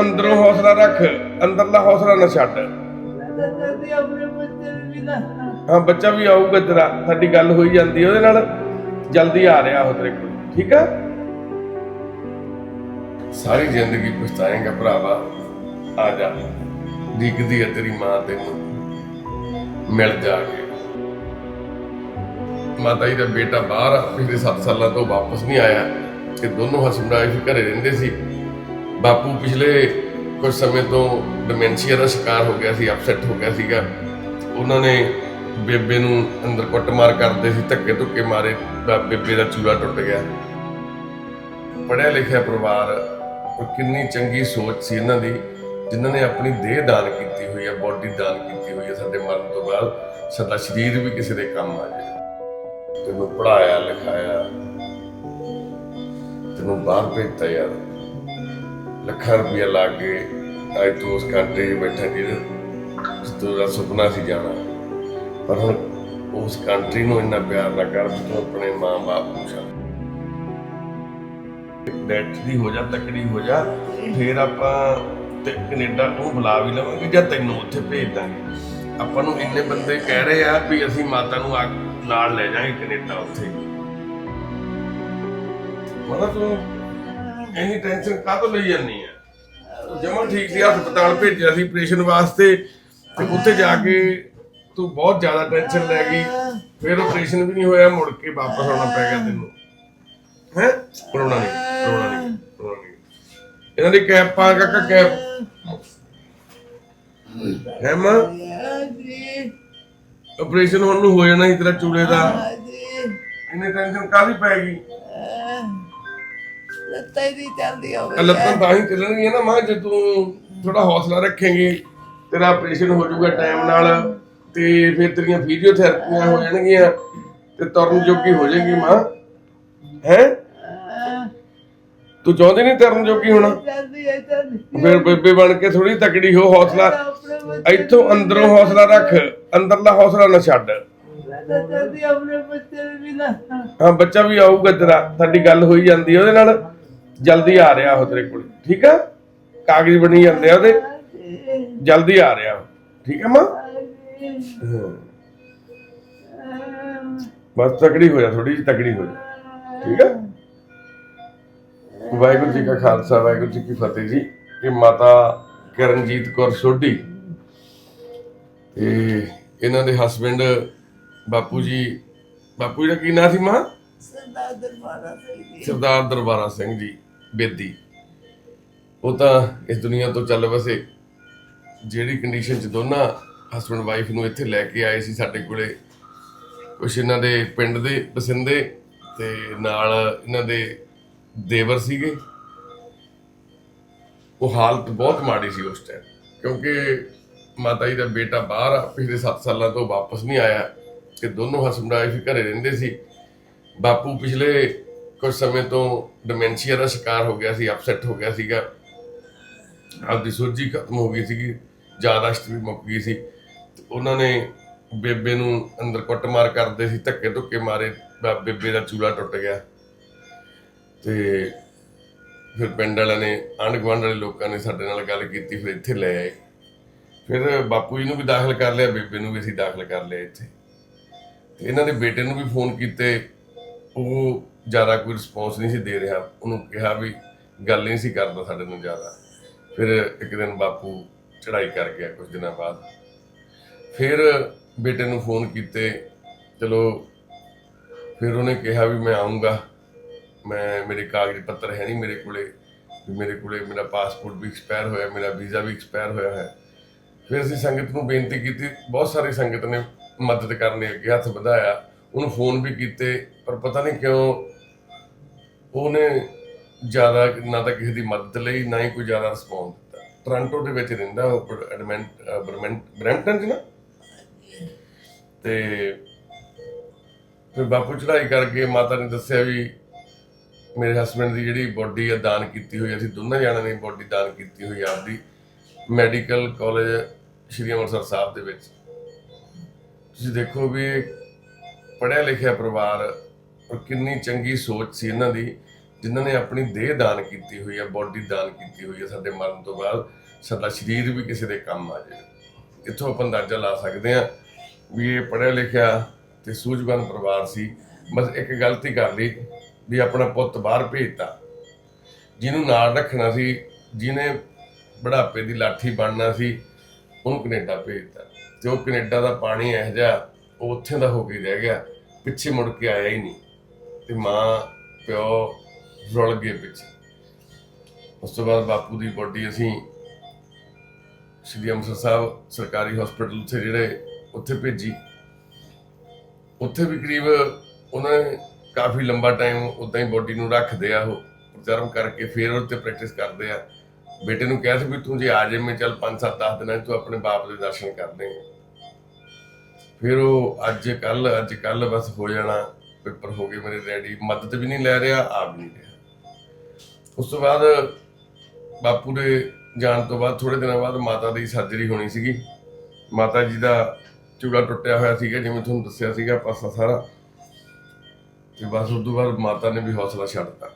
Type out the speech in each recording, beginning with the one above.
ਅੰਦਰੋਂ ਹੌਸਲਾ ਰੱਖ ਅੰਦਰਲਾ ਹੌਸਲਾ ਨਾ ਛੱਡ। ਮੈਂ ਹਾਂ ਬੱਚਾ ਵੀ ਆਊਗਾ ਤੇਰਾ ਸਾਡੀ ਗੱਲ ਹੋਈ ਜਾਂਦੀ ਉਹਦੇ ਨਾਲ ਜਲਦੀ ਆ ਰਿਹਾ ਉਹ ਤੇਰੇ ਕੋਲ ਠੀਕ ਆ? ਸਾਰੀ ਜ਼ਿੰਦਗੀ ਪਛਤਾਏਂਗਾ ਭਰਾਵਾ। ਆ ਜਾ ਡਿੱਗਦੀ ਹੈ ਤੇਰੀ ਮਾਂ ਤੈਨੂੰ। ਮਿਲ ਜਾ ਮਾਤਾ ਜੀ ਦਾ ਬੇਟਾ ਬਾਹਰ ਆ, ਪਿਛਲੇ 7 ਸਾਲਾਂ ਤੋਂ ਵਾਪਸ ਨਹੀਂ ਆਇਆ। ਤੇ ਦੋਨੋਂ ਹਸਬੰਡ ਵਾਈਫ ਘਰੇ ਰਹਿੰਦੇ ਸੀ। ਬਾਪੂ ਪਿਛਲੇ ਕੁਝ ਸਮੇਂ ਤੋਂ ਡਿਮੈਂਸ਼ੀਆ ਦਾ ਸ਼ਿਕਾਰ ਹੋ ਗਿਆ ਸੀ ਅਪਸੈਟ ਹੋ ਗਿਆ ਸੀਗਾ। ਉਹਨਾਂ ਨੇ ਬੇਬੇ ਨੂੰ ਅੰਦਰ ਕੁੱਟਮਾਰ ਕਰਦੇ ਸੀ, ਧੱਕੇ ਧੁੱਕੇ ਮਾਰੇ ਬੇਬੇ ਦਾ ਚੂੜਾ ਟੁੱਟ ਗਿਆ। ਪੜਿਆ ਲਿਖਿਆ ਪਰਿਵਾਰ ਕਿੰਨੀ ਚੰਗੀ ਸੋਚ ਸੀ ਇਹਨਾਂ ਦੀ, ਜਿਨ੍ਹਾਂ ਨੇ ਆਪਣੀ ਦੇਹ ਦਾਨ ਕੀਤੀ ਹੋਈ ਹੈ ਬੋਡੀ ਦਾਨ ਕੀਤੀ ਹੋਈ ਹੈ ਸਾਡੇ ਮਰਨ ਤੋਂ ਬਾਅਦ, ਸਾਡਾ ਸਰੀਰ ਵੀ ਕਿਸੇ ਦੇ ਕੰਮ ਆ ਜਾਏ। ਤੈਨੂੰ ਪੜਾਇਆ ਲਿਖਾਇਆ, ਤੈਨੂੰ ਬਾਹਰ ਭੇਜਤਾ ਯਾਰ। ਲੱਖਾਂ ਰੁਪਇਆ ਲਾ ਕੇ ਅੱਜ ਤੂੰ ਉਸ ਕੰਟਰੀ 'ਚ ਬੈਠਾ ਜਿਹਦੇ ਜਿੱਦੋਂ ਦਾ ਸੁਪਨਾ ਸੀ ਜਾਣਾ। ਪਰ ਹੁਣ ਉਸ ਕੰਟਰੀ ਨੂੰ ਇੰਨਾ ਪਿਆਰ ਨਾ ਕਰ ਤੂੰ ਆਪਣੇ ਮਾਂ-ਬਾਪ ਨੂੰ ਛੱਡ। ਡੈਟ ਦੀ ਹੋ ਜਾ, ਤਕੜੀ ਹੋ ਜਾ, ਫਿਰ ਆਪਾਂ ਤੇ ਕੈਨੇਡਾ ਨੂੰ ਬੁਲਾ ਵੀ ਲਵਾਂਗੇ ਜਾਂ ਤੈਨੂੰ ਉੱਥੇ ਭੇਜ ਦਾਂਗੇ। ਆਪਾਂ ਨੂੰ ਇੰਨੇ ਬੰਦੇ ਕਹਿ ਰਹੇ ਆ ਵੀ ਅਸੀਂ ਮਾਤਾ ਨੂੰ ਨਾਲ ਲੈ ਜਾਾਂਗੇ ਕੈਨੇਡਾ ਉੱਥੇ। ਮਤਲਬ ਇੰਨੀ ਟੈਨਸ਼ਨ ਕਾਹਤੋਂ ਲਈ ਜਾਂਦੀ ਆ? ਜਮਾ ਠੀਕ ਸੀ ਹਸਪਤਾਲ ਭੇਜਿਆ ਸੀ ਆਪਰੇਸ਼ਨ ਵਾਸਤੇ ਤੇ ਉੱਥੇ ਜਾ ਕੇ ਤੂੰ ਬਹੁਤ ਜ਼ਿਆਦਾ ਟੈਨਸ਼ਨ ਲੈ ਗਈ। ਫਿਰ ਆਪਰੇਸ਼ਨ ਵੀ ਨਹੀਂ ਹੋਇਆ ਮੁੜ ਕੇ ਵਾਪਸ ਆਉਣਾ ਪੈ ਗਿਆ ਤੈਨੂੰ। ਹੈ? ਕਰੋਨਾ ਨਹੀਂ ਕਰੋਨਾ ਨਹੀਂ ਕਰੋਨਾ ਨਹੀਂ ਇਹਨਾਂ ਦੀ ਕੈਪ ਪਾ ਕਾਕਾ ਕੈਪ। ਹੈ ਮਾਂ? ਆਪਰੇਸ਼ਨ ਹੁਣ ਨੂੰ ਹੋ ਜਾਣਾ ਸੀ ਤੇਰਾ ਚੂਲੇ ਦਾ। ਇੰਨੀ ਟੈਨਸ਼ਨ ਕਾਹਦੀ ਪੈ ਗਈ? ਲੱਤਾਂ ਹੀ ਨਹੀਂ ਚੱਲਦੀ ਹੋਵੇ ਇਹ ਲੱਤਾਂ ਤਾਂ ਹੀ ਚੱਲਣਗੀਆਂ ਨਾ ਮਾਂ ਜੇ ਤੂੰ ਥੋੜਾ ਹੌਸਲਾ ਰੱਖੇਂਗੀ ਤੇਰਾ ਆਪਰੇਸ਼ਨ ਹੋ ਜਾਊਗਾ ਟਾਈਮ ਨਾਲ ਤੇ ਫਿਰ ਤੇਰੀਆਂ ਫਿਜ਼ੀਓਥੈਰੇਪੀਆਂ ਹੋ ਜਾਣਗੀਆਂ ਤੇ ਤੁਰਨ ਜੋਗੀ ਹੋ ਜਾਏਗੀ ਮਾਂ। ਹੈ? ਤੂੰ ਚਾਹੁੰਦੀ ਨਹੀਂ ਤੁਰਨ ਜੋਗੀ ਹੋਣਾ? ਫਿਰ ਬੇਬੇ ਬਣ ਕੇ ਥੋੜੀ ਤਕੜੀ ਹੋ ਹੌਸਲਾ। ਇੱਥੋਂ ਅੰਦਰੋਂ ਹੌਸਲਾ ਰੱਖ ਅੰਦਰਲਾ ਹੌਸਲਾ ਨਾ ਛੱਡ। ਆਪਣੇ ਬੱਚੇ ਵੀ ਨਾ ਹਾਂ ਬੱਚਾ ਵੀ ਆਊਗਾ ਤੇਰਾ ਸਾਡੀ ਗੱਲ ਹੋਈ ਜਾਂਦੀ ਉਹਦੇ ਨਾਲ। ਜਲਦੀ ਆ ਰਿਹਾ ਉਹ ਤੇਰੇ ਕੋਲ। ਠੀਕ ਆ? ਕਾਗਜ਼ ਬਣੀ ਜਾਂਦੇ ਆ ਉਹਦੇ। ਜਲਦੀ ਆ ਰਿਹਾ। ਠੀਕ ਹੈ ਮਾਂ। ਬਸ ਤਕੜੀ ਹੋ ਜਾ ਥੋੜੀ ਜਿਹੀ ਤਕੜੀ ਹੋ ਜਾ। ਠੀਕ ਹੈ ਵਾਹਿਗੁਰੂ ਜੀ ਕਾ ਖਾਲਸਾ ਵਾਹਿਗੁਰੂ ਜੀ ਕੀ ਫਤਿਹ ਜੀ। ਇਹ ਮਾਤਾ ਕਰਨਜੀਤ ਕੌਰ ਸੋਢੀ ਤੇ ਇਹਨਾਂ ਦੇ ਹਸਬੰਡ ਬਾਪੂ ਜੀ ਬਾਪੂ ਜੀ ਦਾ ਕੀ ਨਾਂ ਸੀ ਮਾਂ? ਸਰਦਾਰ ਦਰਬਾਰਾ ਸਿੰਘ ਸਰਦਾਰ ਦਰਬਾਰਾ ਸਿੰਘ ਜੀ। ਬੇਦੀ। ਉਹ ਤਾਂ ਇਸ ਦੁਨੀਆ ਤੋਂ ਚੱਲ ਵਸੇ। ਜਿਹੜੀ ਕੰਡੀਸ਼ਨ ਚ ਦੋਨਾਂ ਹਸਬੰਡ ਵਾਈਫ ਨੂੰ ਇੱਥੇ ਲੈ ਕੇ ਆਏ ਸੀ ਸਾਡੇ ਕੋਲੇ, ਕੁਛ ਇਹਨਾਂ ਦੇ ਪਿੰਡ ਦੇ ਬਸਿੰਦੇ ਤੇ ਨਾਲ ਇਹਨਾਂ ਦੇ ਦੇਵਰ ਸੀਗੇ। ਉਹ ਹਾਲਤ ਬਹੁਤ ਮਾੜੀ ਸੀ ਉਸ ਟਾਈਮ ਕਿਉਂਕਿ ਮਾਤਾ ਜੀ ਦਾ ਬੇਟਾ ਬਾਹਰ ਆ, ਪਿਛਲੇ 7 ਸਾਲਾਂ ਤੋਂ ਵਾਪਸ ਨਹੀਂ ਆਇਆ, ਤੇ ਦੋਨੋਂ ਹਸਬੰਡ ਵਾਈਫ ਘਰੇ ਰਹਿੰਦੇ ਸੀ। ਬਾਪੂ ਪਿਛਲੇ ਕੁਝ ਸਮੇਂ ਤੋਂ ਡਿਮੈਂਸ਼ੀਆ ਦਾ ਸ਼ਿਕਾਰ ਹੋ ਗਿਆ ਸੀ ਅਪਸੈਟ ਹੋ ਗਿਆ ਸੀਗਾ। ਆਪਦੀ ਸੋਝੀ ਖਤਮ ਹੋ ਗਈ ਸੀਗੀ, ਯਾਦਾਸ਼ਤ ਵੀ ਮੁੱਕ ਗਈ ਸੀ। ਉਹਨਾਂ ਨੇ ਬੇਬੇ ਨੂੰ ਅੰਦਰ ਕੁੱਟਮਾਰ ਕਰਦੇ ਸੀ, ਧੱਕੇ ਧੁੱਕੇ ਮਾਰੇ ਬੇਬੇ ਦਾ ਚੂੜਾ ਟੁੱਟ ਗਿਆ। ਤੇ ਫਿਰ ਪਿੰਡ ਵਾਲਿਆਂ ਨੇ, ਆਂਢ ਗੁਆਂਢ ਵਾਲੇ ਲੋਕਾਂ ਨੇ ਸਾਡੇ ਨਾਲ ਗੱਲ ਕੀਤੀ, ਫਿਰ ਇੱਥੇ ਲੈ ਆਏ। ਫਿਰ ਬਾਪੂ ਜੀ ਨੂੰ ਵੀ ਦਾਖਲ ਕਰ ਲਿਆ, ਬੇਬੇ ਨੂੰ ਵੀ ਅਸੀਂ ਦਾਖਲ ਕਰ ਲਿਆ ਇੱਥੇ। ਤੇ ਇਹਨਾਂ ਦੇ ਬੇਟੇ ਨੂੰ ਵੀ ਫੋਨ ਕੀਤੇ, ਉਹ ਜ਼ਿਆਦਾ ਕੋਈ ਰਿਸਪੌਂਸ ਨਹੀਂ ਸੀ ਦੇ ਰਿਹਾ। ਉਹਨੂੰ ਕਿਹਾ ਵੀ ਗੱਲ ਨਹੀਂ ਸੀ ਕਰਦਾ ਸਾਡੇ ਨਾਲ ਜ਼ਿਆਦਾ। ਫਿਰ ਇੱਕ ਦਿਨ ਬਾਪੂ ਚੜਾਈ ਕਰ ਗਿਆ ਕੁਝ ਦਿਨਾਂ ਬਾਅਦ। ਫਿਰ ਬੇਟੇ ਨੂੰ ਫੋਨ ਕੀਤੇ, ਚਲੋ ਫਿਰ ਉਹਨੇ ਕਿਹਾ ਵੀ ਮੈਂ ਆਉਂਗਾ ਮੈਂ, ਮੇਰੇ ਕਾਗਜ਼ ਪੱਤਰ ਹੈ ਨਹੀਂ ਮੇਰੇ ਕੋਲੇ। ਮੇਰੇ ਕੋਲੇ ਮੇਰਾ ਪਾਸਪੋਰਟ ਵੀ ਐਕਸਪਾਇਰ ਹੋਇਆ, ਮੇਰਾ ਵੀਜ਼ਾ ਵੀ ਐਕਸਪਾਇਰ ਹੋਇਆ ਹੈ। ਫਿਰ ਅਸੀਂ ਸੰਗਤ ਨੂੰ ਬੇਨਤੀ ਕੀਤੀ, ਬਹੁਤ ਸਾਰੀ ਸੰਗਤ ਨੇ ਮਦਦ ਕਰਨ ਲਈ ਅੱਗੇ ਹੱਥ ਵਧਾਇਆ। ਉਹਨੂੰ ਫੋਨ ਵੀ ਕੀਤੇ, ਪਰ ਪਤਾ ਨਹੀਂ ਕਿਉਂ ਉਹਨੇ ਜ਼ਿਆਦਾ ਨਾ ਤਾਂ ਕਿਸੇ ਦੀ ਮਦਦ ਲਈ, ਨਾ ਹੀ ਕੋਈ ਜ਼ਿਆਦਾ ਰਿਸਪੌਂਸ ਦਿੱਤਾ। ਟੋਰਾਂਟੋ ਦੇ ਵਿੱਚ ਰਹਿੰਦਾ ਉਹ ਐਡਮੈਂਟ ਬਰੈਂਪਟਨ ਚ ਨਾ? ਤੇ ਫਿਰ ਬਾਪੂ ਚੜਾਈ ਕਰਕੇ ਮਾਤਾ ਨੇ ਦੱਸਿਆ ਵੀ ਮੇਰੇ ਹਸਬੰਡ ਦੀ ਜਿਹੜੀ ਬੋਡੀ ਆ, ਦਾਨ ਕੀਤੀ ਹੋਈ ਅਸੀਂ ਦੋਨਾਂ ਜਣਾਂ ਨੇ ਬੋਡੀ ਦਾਨ ਕੀਤੀ ਹੋਈ ਆਪਦੀ ਮੈਡੀਕਲ ਕਾਲਜ ਸ਼੍ਰੀ ਅੰਮ੍ਰਿਤਸਰ ਸਾਹਿਬ ਦੇ ਵਿੱਚ। ਤੁਸੀਂ ਦੇਖੋ ਵੀ ਪੜਿਆ ਲਿਖਿਆ ਪਰਿਵਾਰ ਔਰ ਕਿੰਨੀ ਚੰਗੀ ਸੋਚ ਸੀ ਇਹਨਾਂ ਦੀ, ਜਿਨ੍ਹਾਂ ਨੇ ਆਪਣੀ ਦੇਹ ਦਾਨ ਕੀਤੀ ਹੋਈ ਹੈ ਬੋਡੀ ਦਾਨ ਕੀਤੀ ਹੋਈ ਹੈ ਸਾਡੇ ਮਰਨ ਤੋਂ ਬਾਅਦ, ਸਾਡਾ ਸਰੀਰ ਵੀ ਕਿਸੇ ਦੇ ਕੰਮ ਆ ਜਾਏ। ਇੱਥੋਂ ਆਪਾਂ ਅੰਦਾਜ਼ਾ ਲਾ ਸਕਦੇ ਹਾਂ ਵੀ ਇਹ ਪੜ੍ਹਿਆ ਲਿਖਿਆ ਤੇ ਸੂਝਵਾਨ ਪਰਿਵਾਰ ਸੀ। ਬਸ ਇੱਕ ਗਲਤੀ ਕਰ ਲਈ ਵੀ ਆਪਣਾ ਪੁੱਤ ਬਾਹਰ ਭੇਜਤਾ। ਜਿਹਨੂੰ ਨਾਲ ਰੱਖਣਾ ਸੀ, ਜਿਹਨੇ ਬੁਢਾਪੇ ਦੀ ਲਾਠੀ ਬਣਨਾ ਸੀ, ਉਹਨੂੰ ਕੈਨੇਡਾ ਭੇਜਤਾ। ਤੇ ਉਹ ਕੈਨੇਡਾ ਦਾ ਪਾਣੀ ਇਹੋ ਜਿਹਾ ਉਹ ਉੱਥੇ ਦਾ ਹੋ ਕੇ ਰਹਿ ਗਿਆ, ਪਿੱਛੇ ਮੁੜ ਕੇ ਆਇਆ ਹੀ ਨਹੀਂ। ਤੇ ਮਾਂ, ਪਿਓ ਰੁਲ ਗਏ ਪਿੱਛੇ ਉਸ ਤੋਂ ਬਾਅਦ ਬਾਪੂ ਦੀ ਬੋਡੀ ਅਸੀਂ ਸ਼੍ਰੀ ਅੰਮ੍ਰਿਤਸਰ ਸਾਹਿਬ ਸਰਕਾਰੀ ਹਸਪੀਟਲ ਉੱਥੇ ਜਿਹੜੇ ਉੱਥੇ ਭੇਜੀ। ਉੱਥੇ ਵੀ ਕਰੀਬ ਉਹਨਾਂ ਨੇ ਕਾਫੀ ਲੰਬਾ ਟਾਈਮ ਉਦਾਂ ਹੀ ਬੋਡੀ ਨੂੰ ਰੱਖਦੇ ਆ ਉਹ ਪ੍ਰਚਾਰਮ ਕਰਕੇ ਫਿਰ ਉਹ ਤੇ ਪ੍ਰੈਕਟਿਸ ਕਰਦੇ ਆ। ਬੇਟੇ ਨੂੰ ਕਹਿ ਸੀ ਵੀ ਤੂੰ ਜੇ ਆ ਜਾਵੇਂ ਮੈਂ ਚੱਲ 5-7 10 ਦਿਨਾਂ 'ਚ ਤੂੰ ਆਪਣੇ ਬਾਪ ਦੇ ਦਰਸ਼ਨ ਕਰਦੇ ਫਿਰ ਉਹ ਅੱਜ ਕੱਲ ਅੱਜ ਕੱਲ ਬਸ ਹੋ ਜਾਣਾ ਪੇਪਰ ਹੋ ਗਏ ਮੇਰੇ ਰੈਡੀ ਮਦਦ ਵੀ ਨਹੀਂ ਲੈ ਰਿਹਾ, ਆਪ ਨਹੀਂ ਰਿਹਾ। ਉਸ ਤੋਂ ਬਾਅਦ ਬਾਪੂ ਦੇ ਜਾਣ ਤੋਂ ਬਾਅਦ ਥੋੜੇ ਦਿਨਾਂ ਬਾਅਦ ਮਾਤਾ ਦੀ ਸਰਜਰੀ ਹੋਣੀ ਸੀਗੀ। ਮਾਤਾ ਜੀ ਦਾ ਚੂੜਾ ਟੁੱਟਿਆ ਹੋਇਆ ਸੀਗਾ, ਜਿਵੇਂ ਤੁਹਾਨੂੰ ਦੱਸਿਆ ਸੀਗਾ ਪਾਸਾ ਸਾਰਾ। ਤੇ ਬਸ ਉਸ ਤੋਂ ਬਾਅਦ ਮਾਤਾ ਨੇ ਵੀ ਹੌਸਲਾ ਛੱਡਤਾ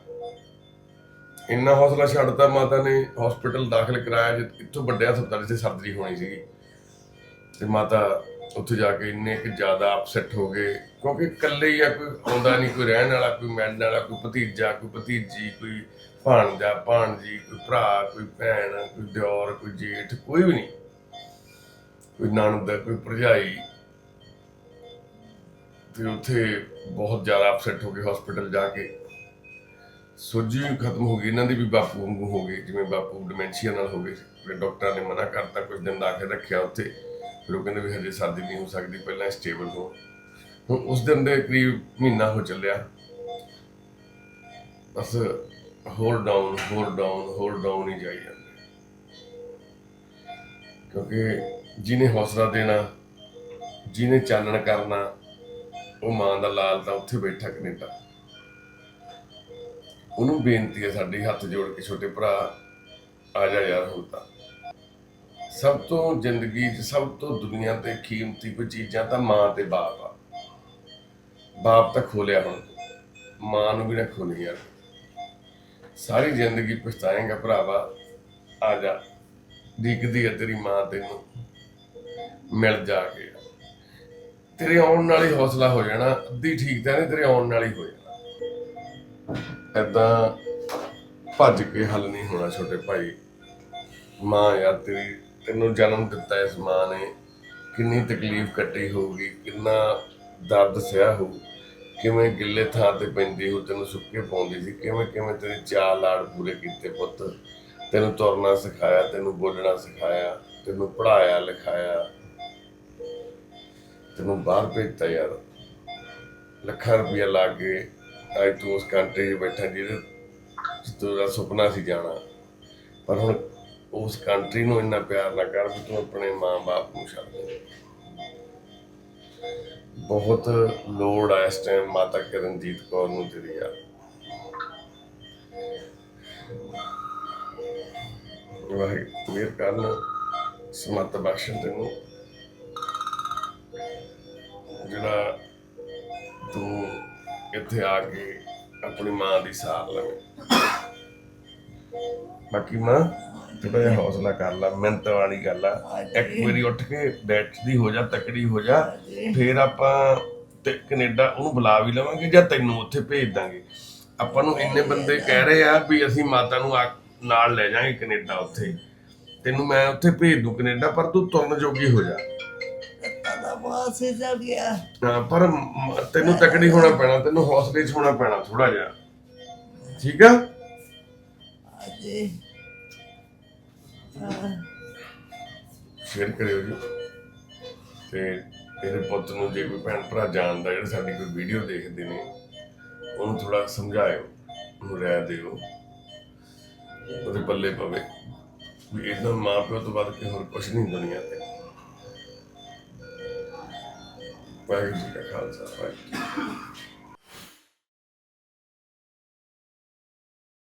ਇੰਨਾ ਹੌਸਲਾ ਛੱਡਤਾ ਮਾਤਾ ਨੇ ਹਸਪੀਟਲ ਦਾਖਲ ਕਰਾਇਆ ਜਿ ਵੱਡੇ ਹਸਪਤਾਲ 'ਚ ਸਰਜਰੀ ਹੋਣੀ ਸੀਗੀ। ਤੇ ਮਾਤਾ ਉੱਥੇ ਜਾ ਕੇ ਇੰਨੇ ਕਿ ਜ਼ਿਆਦਾ ਅਪਸੈਟ ਹੋ ਗਏ, ਕਿਉਂਕਿ ਇਕੱਲੇ ਹੀ ਆ, ਕੋਈ ਆਉਂਦਾ ਨਹੀਂ, ਕੋਈ ਰਹਿਣ ਵਾਲਾ, ਕੋਈ ਮਿਲਣ ਵਾਲਾ, ਕੋਈ ਭਤੀਜਾ, ਕੋਈ ਭਤੀਜੀ, ਕੋਈ ਭਾਣਜਾ, ਭਾਣਜੀ, ਕੋਈ ਭਰਾ, ਕੋਈ ਭੈਣ, ਕੋਈ ਦਿਓਰ, ਕੋਈ ਜੇਠ, ਕੋਈ ਵੀ ਨਹੀਂ। ਕੋਈ ਨਣਦ, ਕੋਈ ਭਰਜਾਈ। ਤੇ ਉੱਥੇ ਬਹੁਤ ਜ਼ਿਆਦਾ ਅਪਸੈਟ ਹੋ ਗਏ ਹਸਪੀਟਲ ਜਾ ਕੇ। ਸੋਜੀ ਵੀ ਖਤਮ ਹੋ ਗਈ, ਇਹਨਾਂ ਦੀ ਵੀ ਬਾਪੂ ਵਾਂਗੂ ਹੋ ਗਈ ਜਿਵੇਂ ਬਾਪੂ ਡਿਮੈਂਸ਼ੀਆ ਨਾਲ ਹੋ ਗਏ। ਫਿਰ ਡਾਕਟਰਾਂ ਨੇ ਮਨਾ ਕਰਤਾ ਕੁਝ ਦਿਨ ਦਾਖਲ ਰੱਖਿਆ ਉੱਥੇ। ਫਿਰ ਉਹ ਕਹਿੰਦੇ ਵੀ ਹਜੇ ਸਰਦੀ ਨਹੀਂ ਹੋ ਸਕਦੀ, ਪਹਿਲਾਂ ਸਟੇਬਲ ਹੋ ਹੁਣ ਉਸ ਦਿਨ ਦੇ ਕਰੀਬ ਮਹੀਨਾ ਹੋ ਚੱਲਿਆ। ਬਸ ਹੋਰ ਡਾਊਨ ਹੋਰ ਡਾਊਨ ਹੋਰ ਡਾਊਨ ਹੀ ਜਾਈ ਜਾਂਦੇ। ਕਿਉਂਕਿ ਜਿਹਨੇ ਹੌਸਲਾ ਦੇਣਾ, ਜਿਹਨੇ ਚਾਨਣ ਕਰਨਾ, ਉਹ ਮਾਂ ਦਾ ਲਾਲ ਤਾਂ ਉੱਥੇ ਬੈਠਾ ਕੈਨੇਡਾ। ਉਹਨੂੰ ਬੇਨਤੀ ਹੈ ਸਾਡੀ ਹੱਥ ਜੋੜ ਕੇ ਛੋਟੇ ਭਰਾ, ਆ ਜਾ ਯਾਰ ਹੁਣ ਤਾਂ। ਸਭ ਤੋਂ ਜ਼ਿੰਦਗੀ 'ਚ ਸਭ ਤੋਂ ਦੁਨੀਆ ਤੇ ਕੀਮਤੀ ਕੋਈ ਚੀਜ਼ਾਂ ਤਾਂ ਮਾਂ ਤੇ ਬਾਪ ਆ। ਬਾਪ ਤਾਂ ਖੋਲਿਆ ਹੁਣ। ਮਾਂ ਨੂੰ ਵੀ ਨਾ ਖੋਲੀ ਯਾਰ। ਸਾਰੀ ਜ਼ਿੰਦਗੀ ਪਛਤਾਏਗਾ ਭਰਾਵਾ। ਆ ਜਾ। ਡਿੱਗਦੀ ਹੈ ਤੇਰੀ ਮਾਂ ਤੈਨੂੰ। ਮਿਲ ਜਾ ਕੇ। ਤੇਰੇ ਆਉਣ ਨਾਲ ਹੀ ਹੌਸਲਾ ਹੋ ਜਾਣਾ। ਅੱਧੀ ਠੀਕ ਤਾਂ ਨਹੀਂ, ਤੇਰੇ ਆਉਣ ਨਾਲ ਹੀ ਹੋ ਜਾਣਾ। ਏਦਾਂ ਭੱਜ ਕੇ ਹੱਲ ਨਹੀਂ ਹੋਣਾ ਛੋਟੇ ਭਾਈ। ਮਾਂ ਯਾਰ ਤੇਰੀ ਤੈਨੂੰ ਜਨਮ ਦਿੱਤਾ ਇਸ ਮਾਂ ਨੇ, ਕਿੰਨੀ ਤਕਲੀਫ ਕੱਟੀ ਹੋਊਗੀ, ਕਿੰਨਾ ਦਰਦ ਸਹਿਆ ਹੋਊ, ਕਿਵੇਂ ਗਿੱਲੇ ਥਾਂ ਤੇ ਪੈਂਦੀ ਹੋ ਤੈਨੂੰ ਸੁੱਕੇ ਪਾਉਂਦੀ ਸੀ, ਕਿਵੇਂ ਕਿਵੇਂ ਤੇਰੇ ਚਾਅ ਲਾੜ ਪੂਰੇ ਕੀਤੇ ਪੁੱਤ। ਤੈਨੂੰ ਤੁਰਨਾ ਸਿਖਾਇਆ, ਤੈਨੂੰ ਬੋਲਣਾ ਸਿਖਾਇਆ, ਤੈਨੂੰ ਪੜਾਇਆ ਲਿਖਾਇਆ। ਤੈਨੂੰ ਬਾਹਰ ਭੇਜਤਾ ਯਾਰ। ਲੱਖਾਂ ਰੁਪਇਆ ਲਾ ਕੇ ਅੱਜ ਤੂੰ ਉਸ ਕੰਟਰੀ 'ਚ ਬੈਠਾ ਜਿਹਦੇ ਤੇਰਾ ਸੁਪਨਾ ਸੀ ਜਾਣਾ। ਪਰ ਹੁਣ ਉਸ ਕੰਟਰੀ ਨੂੰ ਇੰਨਾ ਪਿਆਰ ਨਾ ਕਰ ਵੀ ਤੂੰ ਆਪਣੇ ਮਾਂ-ਬਾਪ ਨੂੰ ਛੱਡ ਦੇ। ਬਹੁਤ ਲੋੜ ਆ ਇਸ ਟਾਈਮ ਮਾਤਾ ਕਰਨਜੀਤ ਕੌਰ ਨੂੰ ਤੇਰੀ ਯਾਰ ਵਾਹਿਗੁਰੂ, ਮੇਰ ਕਰਨ ਸਮਤ ਬਖਸ਼ਣ ਤੈਨੂੰ। ਜਿਹੜਾ ਤੂੰ ਇੱਥੇ ਆ ਕੇ ਆਪਣੀ ਮਾਂ ਦੀ ਸਾਰ ਲਵੇਂ। ਬਾਕੀ ਮਾਂ ਥੋੜਾ ਹੌਸਲਾ ਕਰ ਲੈ ਮਿਹਨਤ ਵਾਲੀ ਗੱਲ ਆ। ਇੱਕ ਵਾਰੀ ਉੱਠ ਕੇ ਬੈਠਦੀ ਹੋ ਜਾ ਤਕੜੀ ਹੋ ਜਾ ਫਿਰ ਆਪਾਂ ਤੇ ਕੈਨੇਡਾ ਉਹਨੂੰ ਬੁਲਾ ਵੀ ਲਵਾਂਗੇ ਜਾਂ ਤੈਨੂੰ ਉੱਥੇ ਭੇਜ ਦਾਂਗੇ। ਆਪਾਂ ਨੂੰ ਇੰਨੇ ਬੰਦੇ ਕਹਿ ਰਹੇ ਆ ਵੀ ਅਸੀਂ ਮਾਤਾ ਨੂੰ ਨਾਲ ਲੈ ਜਾਾਂਗੇ ਕੈਨੇਡਾ ਉੱਥੇ। ਤੈਨੂੰ ਮੈਂ ਉੱਥੇ ਭੇਜ ਦੂੰ ਕੈਨੇਡਾ ਪਰ ਤੂੰ ਤੁਰਨ ਜੋਗੀ ਹੋ ਜਾ। ਪਰ ਤੈਨੂੰ ਤਕੜੀ ਹੋਣਾ ਪੈਣਾ ਤੈਨੂੰ ਹੌਸਲੇ 'ਚ ਹੋਣਾ ਪੈਣਾ ਥੋੜਾ ਜਿਹਾ। ਠੀਕ ਆ? ਅਜੇ ਸ਼ੇਅਰ ਕਰਿਓ ਜੀ। ਤੇ ਇਹਦੇ ਪੁੱਤ ਨੂੰ ਜੇ ਕੋਈ ਭੈਣ ਭਰਾ ਜਾਣਦਾ, ਜਿਹੜਾ ਸਾਡੀ ਕੋਈ ਵੀਡੀਓ ਦੇਖਦੇ ਨੇ, ਉਹਨੂੰ ਥੋੜਾ ਸਮਝਾਇਓ, ਉਹਨੂੰ ਰਾਇ ਦਿਓ। ਉਹਦੇ ਪੱਲੇ ਪਵੇ। ਵੀ ਇਦਾਂ ਮਾਂ ਪਿਓ ਤੋਂ ਵੱਧ ਕੇ ਹੋਰ ਕੁਝ ਨਹੀਂ ਦੁਨੀਆ ਤੇ। ਵਾਹਿਗੁਰੂ ਜੀ ਕਾ ਖਾਲਸਾ, ਵਾਹਿਗੁਰੂ